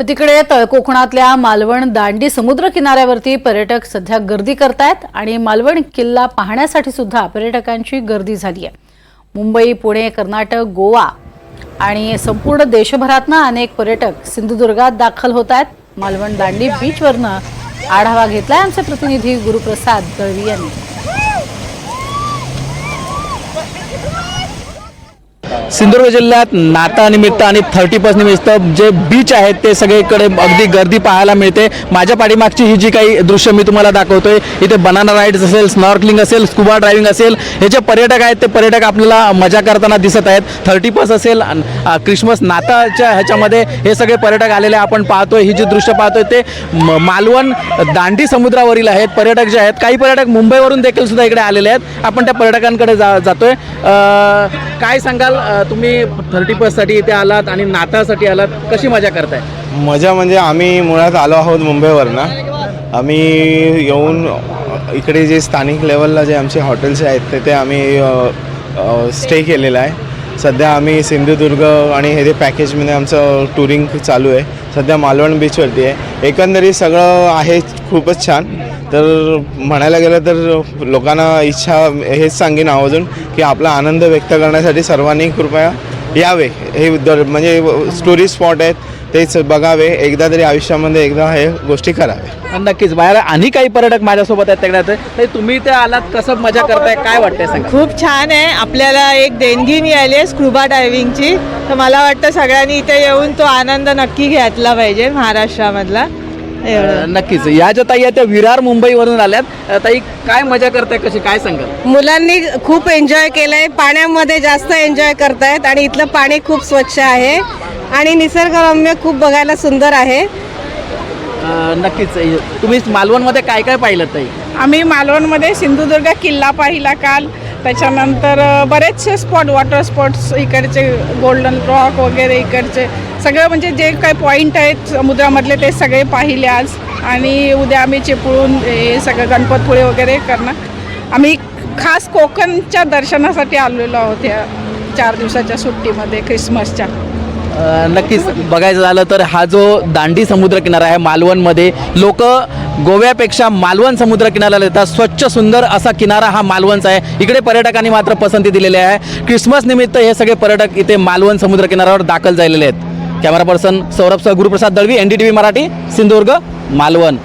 तिकडे तळ कोकणातल्या मालवण दांडी समुद्र किनाऱ्यावरती पर्यटक सध्या गर्दी करतायत आणि मालवण किल्ला पाहण्यासाठी सुद्धा पर्यटकांची गर्दी झाली आहे. मुंबई पुणे कर्नाटक गोवा आणि संपूर्ण देशभरातनं अनेक पर्यटक सिंधुदुर्गात दाखल होत आहेत मालवण दांडी बीचवरनं आढावा घेतलाय आमचे प्रतिनिधी गुरुप्रसाद दळवी यांनी. सिंधुदुर्ग जिल्ह्यात नातानिमित्त आणि थर्टी फर्स्ट निमित्त जे बीच आहेत ते सगळीकडे अगदी गर्दी पाहायला मिळते. माझ्या पाठीमागची ही जी काही दृश्य मी तुम्हाला दाखवतोय इथे बनाना राईड्स असेल स्नॉर्कलिंग असेल स्कुबा ड्रायव्हिंग असेल हे जे पर्यटक आहेत ते पर्यटक आपल्याला मजा करताना दिसत आहेत. थर्टी फर्स्ट असेल क्रिसमस नाताळच्या ह्याच्यामध्ये हे सगळे पर्यटक आलेले आपण पाहतोय ही जी दृश्य पाहतोय ते मालवण दांडी समुद्रावरील आहेत. पर्यटक जे आहेत काही पर्यटक मुंबईवरून देखील सुद्धा इकडे आलेले आहेत. आपण त्या पर्यटकांकडे जा जातोय. काय सांगाल? तुम्ही थर्टी फर्स्टसाठी इथे आलात आणि नाताळसाठी आलात. कशी मजा करताय? मजा म्हणजे आम्ही मुळात आलो आहोत मुंबईवरनं. आम्ही येऊन इकडे जे स्थानिक लेवलला जे आमचे हॉटेल्स आहेत तिथे आम्ही स्टे केलेला आहे. सध्या आम्ही सिंधुदुर्ग आणि हे जे पॅकेजमध्ये म्हणजे आमचं टुरिंग चालू आहे सध्या मालवण बीचवरती आहे. एकंदरीत सगळं आहे खूपच छान. तर म्हणायला गेलं तर लोकांना इच्छा हेच सांगेन आवर्जून की आपला आनंद व्यक्त करण्यासाठी सर्वांनी कृपया यावे. हे दर म्हणजे टुरिस्ट स्पॉट आहेत. तेच बघावे. एकदा तरी आयुष्यामध्ये एकदा हे गोष्टी करावे. नक्कीच. बाहेर आणि काही पर्यटक माझ्यासोबत आहेत तिकडे तर तुम्ही इथे आलात कसं मजा करताय काय वाटतंय सांगा? खूप छान आहे. आपल्याला एक देणगी मिळाली आहे स्कुबा डायव्हिंगची. तर मला वाटतं सगळ्यांनी इथे येऊन तो आनंद नक्की घेतला पाहिजे महाराष्ट्रामधला. एवढं. नक्कीच. या ज्या ताई आहेत त्या विरार मुंबईवरून आल्यात. अ, ताई काय मजा करताय कशी काय सांगाल? मुलांनी खूप एन्जॉय केलंय. पाण्यामध्ये जास्त एन्जॉय करतायत आणि इथलं पाणी खूप स्वच्छ आहे. आणि निसर्गरम्य खूप बघायला सुंदर आहे. अ, नक्कीच. तुम्ही मालवणमध्ये काय काय पाहिलं ताई? आम्ही मालवणमध्ये सिंधुदुर्ग किल्ला पाहिला काल. त्याच्यानंतर अ, बरेचसे स्पॉट वॉटर स्पॉट्स इकडचे गोल्डन रॉक वगैरे इकडचे सगळं म्हणजे जे काही पॉईंट आहेत समुद्रामधले ते सगळे पाहिले आज. आणि उद्या आम्ही चिपळूण हे सगळं गणपतपुळे वगैरे करणार. आम्ही खास कोकणच्या दर्शनासाठी आलेलो आहोत या चार दिवसाच्या सुट्टीमध्ये ख्रिसमसच्या. नक्कीच बघायचं झालं तर हा जो दांडी समुद्र किनारा आहे मालवणमध्ये लोक गोव्यापेक्षा मालवण समुद्र किनाऱ्याला येतात. स्वच्छ सुंदर असा किनारा हा मालवणचा आहे. इकडे पर्यटकांनी मात्र पसंती दिलेली आहे. क्रिसमस निमित्त हे सगळे पर्यटक इथे मालवण समुद्र किनाऱ्यावर दाखल झालेले आहेत. कॅमेरा पर्सन सौरभ सह Guruprasad Dalvi N D T V Marathi Sindhudurg Malvan.